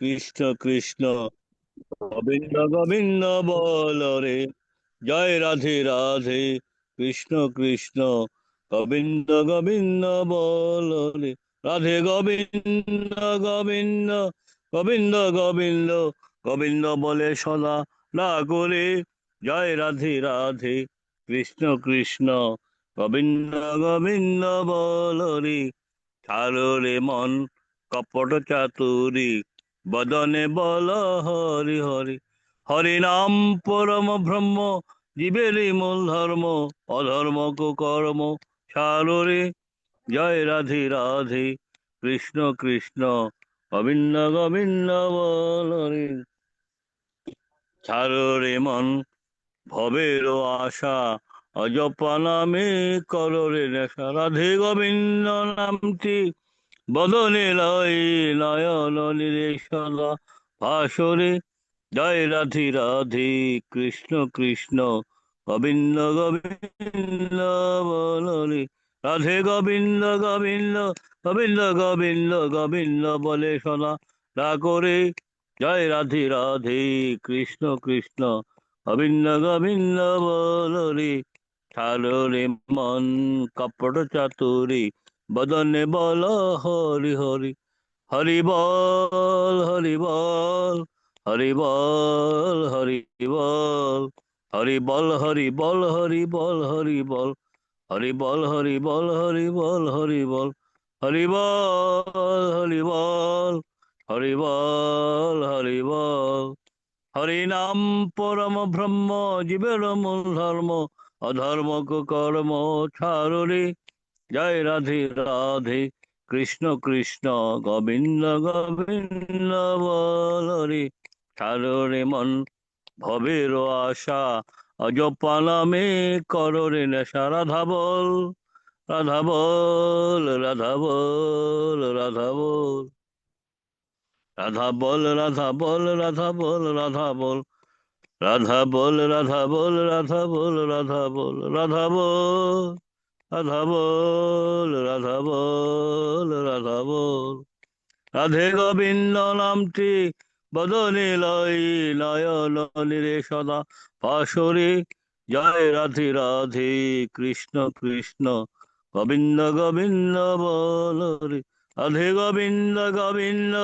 কৃষ্ণ কৃষ্ণ, গোবিন্দ গোবিন্দ বল রে। জয় রাধে রাধে, কৃষ্ণ কৃষ্ণ, গোবিন্দ গোবিন্দ বল রে। রাধে গোবিন্দ গোবিন্দ গোবিন্দ গোবিন্দ গোবিন্দ বলে সদা না করে জয় রাধে রাধে, কৃষ্ণ কৃষ্ণ, গোবিন্দ গোবিন্দ বল রে। ছাড়ো রে মন কপট চাতুরি বদনে বল হরি হরি হরি নাম পরম ব্রহ্ম জীবের মূল ধর্ম, অধর্ম কর্ম ছাড়ো রে জয় রাধে রাধে, কৃষ্ণ কৃষ্ণ, গোবিন্দ গোবিন্দ বল রে ছাড়ো মন ভবের আশা অজপা নামে করো নেশা। রাধে গোবিন্দ নামটি বদনে লয় নয়ন নিরে সদা ভাসরে জয় রাধে রাধে, কৃষ্ণ কৃষ্ণ, গোবিন্দ গোবিন্দ বলরে রাধে গোবিন্দ গোবিন্দ গোবিন্দ গোবিন্দ গোবিন্দ বলে সদা না করে। জয় রাধে রাধে, কৃষ্ণ কৃষ্ণ, গোবিন্দ গোবিন্দ বলরে ছাড়ো রে মন কপট চাতুরি বদনে বল হরি হরি হরি বল হরি বল হরি বল হরি বল হরি বল হরি বল হরি বল হরি বল হরি বল হরি বল হরি বল হরি বল হরি বল হরি বল হরি বল হরি বল হরি নাম পরম ব্রহ্ম জীবের মূল ধর্ম অধর্ম কর্ম ছাড়ো জয় রাধে রাধে কৃষ্ণ কৃষ্ণ গোবিন্দ গোবিন্দ বল রে ছাড়ো রে মন ভবের আশা অজপা নামে করো রে নেশা রাধা বল রাধা বল রাধা বল রাধা বল রাধা বল রাধা বল রাধা বল রাধা বল রাধা বল রাধা বল রাধা বল রাধা বল রাধা বল রাধা বল রাধা বল রাধা বল। রাধে গোবিন্দ নামটি বদনে লয়, নয়ন নিরে সদা পাশরে। জয় রাধে রাধে, কৃষ্ণ কৃষ্ণ। গোবিন্দ গোবিন্দ বল রে। রাধে গোবিন্দ গোবিন্দ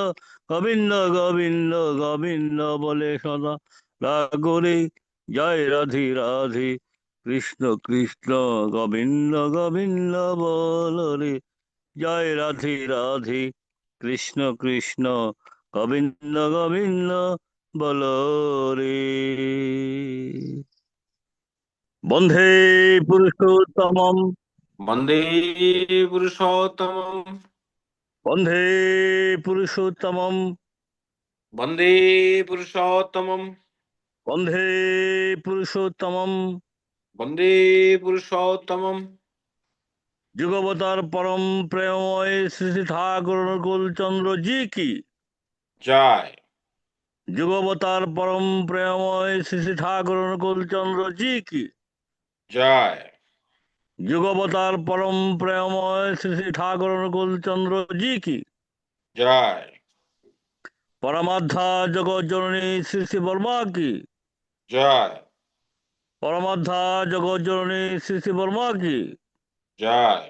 গোবিন্দ গোবিন্দ গোবিন্দ বলে সদা রাগরে জয় রাধে রাধে কৃষ্ণ কৃষ্ণ গোবিন্দ গোবিন্দ বল রে। জয় রাধে রাধে। কৃষ্ণ কৃষ্ণ গোবিন্দ গোবিন্দ বল রে। বন্ধে পুরুষোত্তমম। বন্দে পুরুষোত্তমম। বন্ধে পুরুষোত্তমম। বন্দে পুরুষোত্তমম। বন্ধে পুরুষোত্তমম। বন্দে পুরুষোত্তমম। যুগবতার পরম প্রেমময় শ্রী ঠাকুর অনুকূল চন্দ্র জি কি? জয়। যুগবতার পরম প্রেমময় শ্রী ঠাকুর অনুকূল চন্দ্র জি কি? জয়। যুগবতার পরম প্রেমময় শ্রী শ্রী ঠাকুর অনুকূল চন্দ্র জি কি? জয়। পরমাধ্যা জগৎ জননী শ্রী শ্রী বর্মা কি? জয়। পরমাধ্যা জগৎ জননী শ্রী শ্রী বর্মা কি জয়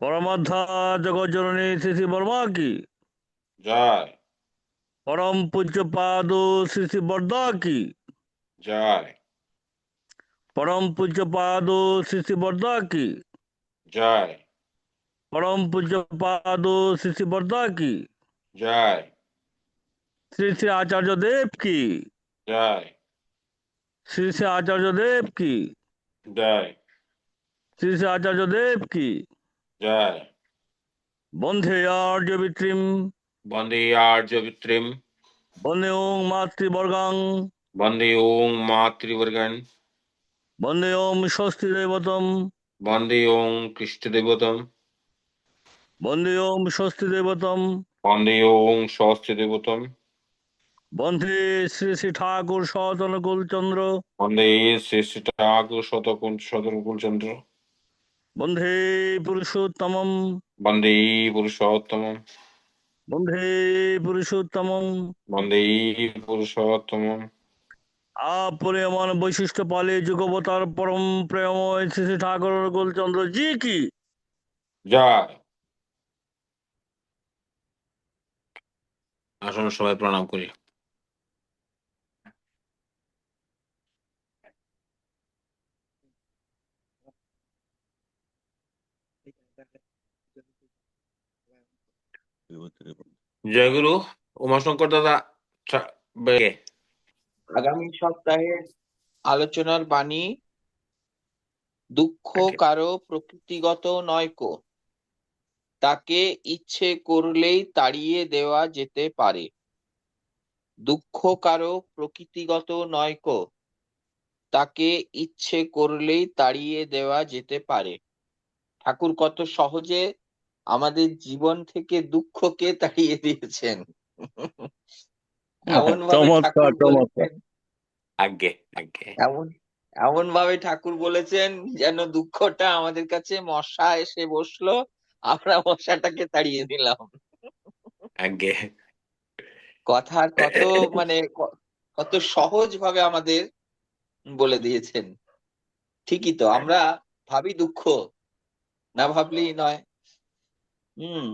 পরমাধ্যা জগৎ জননী শ্রী শ্রী বর্মা কি জয় পরম পূজ্য পাদ শ্রী শ্রী বর্দা কি জয় পরম পূজ্য পাদ শ্রী শ্রী বর্দা কি জয় পরম পূজ্য পাদ শ্রী শ্রী বর্দা কি জয় শ্রী শ্রী আচার্য দেব কি জয় শ্রী শ্রী আচার্য দেব কি? জয়। শ্রী শ্রী আচার্য দেব কি? জয়। বন্ধে আর্য বিত্রিম বন্দে আর্যবিত্রিম বন্দে ওং মাতৃবর্গাং। বন্দে ওং মাতৃবর্গন। বন্দে ওম স্বস্তি দেবতম বন্দে ওং কৃষ্ণদেবতম। বন্দে ওম স্বস্তি দেবতম বন্দে ওং সহস্রদেবতম বন্ধে শ্রী শ্রী ঠাকুর সতনকুল চন্দ্র বন্দে শ্রী শ্রী ঠাকুর শতকুল শতকুল চন্দ্র বন্ধে পুরুষোত্তমম। বন্দে পুরুষোত্তম বন্দে পুরুষোত্তমং বন্দে পুরুষোত্তম অপরিয়মান বৈশিষ্ট্য পালে যুগবতার পরম প্রেমময় শ্রী শ্রী ঠাকুর গোলচন্দ্র জি কি? জয়। আসুন সবাই প্রণাম করি। জয়গুরু, উমাশঙ্কর দাদা আগামী আলোচনার বাণী দুঃখ কারও প্রকৃতিগত নয়কো। তাকে ইচ্ছে করলেই তাড়িয়ে দেওয়া যেতে পারে। দুঃখ কারও প্রকৃতিগত নয়কো। তাকে ইচ্ছে করলেই তাড়িয়ে দেওয়া যেতে পারে। ঠাকুর কত সহজে আমাদের জীবন থেকে দুঃখকে তাড়িয়ে দিয়েছেন। এমন ভাবে ঠাকুর বলেছেন। আগে আগে এমন ভাবে ঠাকুর বলেছেন যেন দুঃখটা আমাদের কাছে মশা এসে বসল আমরা মশাটাকে তাড়িয়ে দিলাম। আগে কথার কত মানে কত সহজ ভাবে আমাদের বলে দিয়েছেন। ঠিকই তো আমরা ভাবি দুঃখ না ভাবলেই নয়। হুম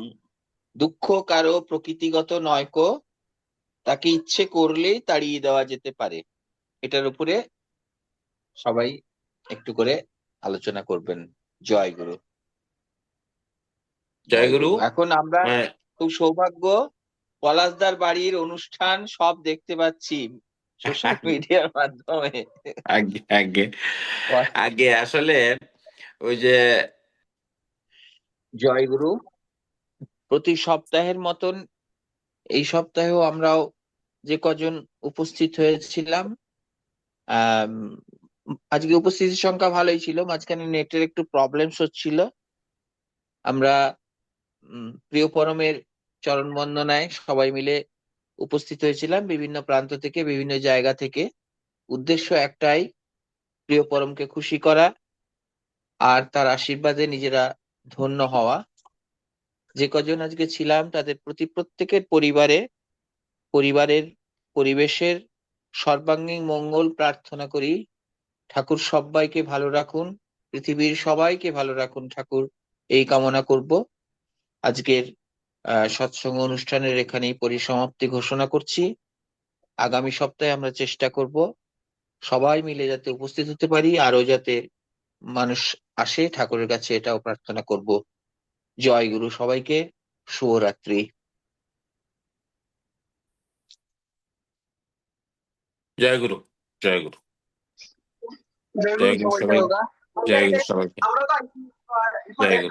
দুঃখ কারও প্রকৃতিগত নয় কো তাকে ইচ্ছে করলেই তাড়িয়ে দেওয়া যেতে পারে। এটার উপরে সবাই একটু করে আলোচনা করবেন। জয় গুরু। জয়গুরু এখন আমরা হ্যাঁ, খুব সৌভাগ্য পলাশদার বাড়ির অনুষ্ঠান সব দেখতে পাচ্ছি সোশ্যাল মিডিয়ার মাধ্যমে। আগে আগে। আগে আসলে ওই যে জয়গুরু। প্রতি সপ্তাহের মতন এই সপ্তাহেও আমরাও যে কজন উপস্থিত হয়েছিলাম আজকে উপস্থিতির সংখ্যা ভালোই ছিল, মাঝখানে নেটের একটু প্রবলেমস হচ্ছিল। আমরা প্রিয় পরমের চরণ বন্দনায় সবাই মিলে উপস্থিত হয়েছিলাম, বিভিন্ন প্রান্ত থেকে, বিভিন্ন জায়গা থেকে। উদ্দেশ্য একটাই, প্রিয় পরমকে খুশি করা আর তার আশীর্বাদে নিজেরা ধন্য হওয়া। যে কজন আজকে ছিলাম, তাদের প্রতি প্রত্যেকের পরিবারে, পরিবারের পরিবেশের সর্বাঙ্গীন মঙ্গল প্রার্থনা করি। ঠাকুর সবাইকে ভালো রাখুন, পৃথিবীর সবাইকে ভালো রাখুন ঠাকুর, এই কামনা করব। আজকের সৎসঙ্গ অনুষ্ঠানের এখানেই পরিসমাপ্তি ঘোষণা করছি। আগামী সপ্তাহে আমরা চেষ্টা করব সবাই মিলে যাতে উপস্থিত হতে পারি আরও যাতে মানুষ আসে ঠাকুরের কাছে এটাও প্রার্থনা করব। জয় গুরু সবাইকে শুভরাত্রি। জয় গুরু জয় গুরু। জয় গুরু সবাই জয় গুরু সবাইকে। জয়গুরু